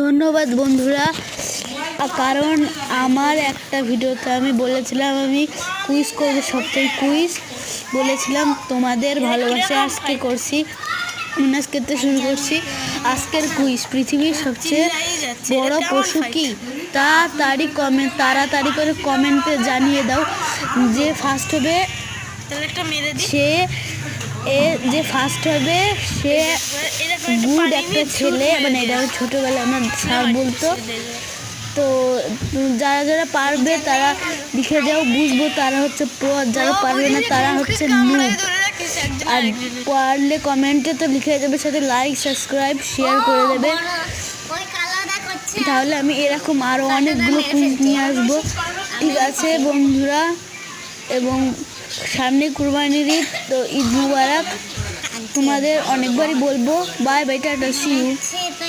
ধন্যবাদ বন্ধুরা। কারণ আমার একটা ভিডিওতে আমি বলেছিলাম আমি কুইজ করব সপ্তাহে কুইজ বলেছিলাম তোমাদের ভালোবাসা আজকে করছি আজকে তো শুরু করছি। আজকের কুইজ পৃথিবীর সবচেয়ে বড় পশু কি? তাড়াতাড়ি কমেন্ট তাড়াতাড়ি করে কমেন্টে জানিয়ে দাও। যে ফার্স্ট হবে সে এ যে ফার্স্ট হবে সে গুড একটা ছেলে মানে এটা। ছোটবেলায় আমার স্যার বলতো। তো যারা যারা পারবে তারা লিখে যাও বুঝব তারা হচ্ছে প্রো আর যারা পারবে না তারা হচ্ছে নুব আর পারলে কমেন্টে তো লিখে যাবে সাথে লাইক সাবস্ক্রাইব শেয়ার করে দেবে। তাহলে আমি এরকম আরও অনেকগুলো কুইজ নিয়ে আসব। ঠিক আছে বন্ধুরা। এবং সামনে কুরবানির ঈদ, তো ঈদ মুবারক। তোমাদের অনেকবারই বলব। Bye bye tata see you সে তো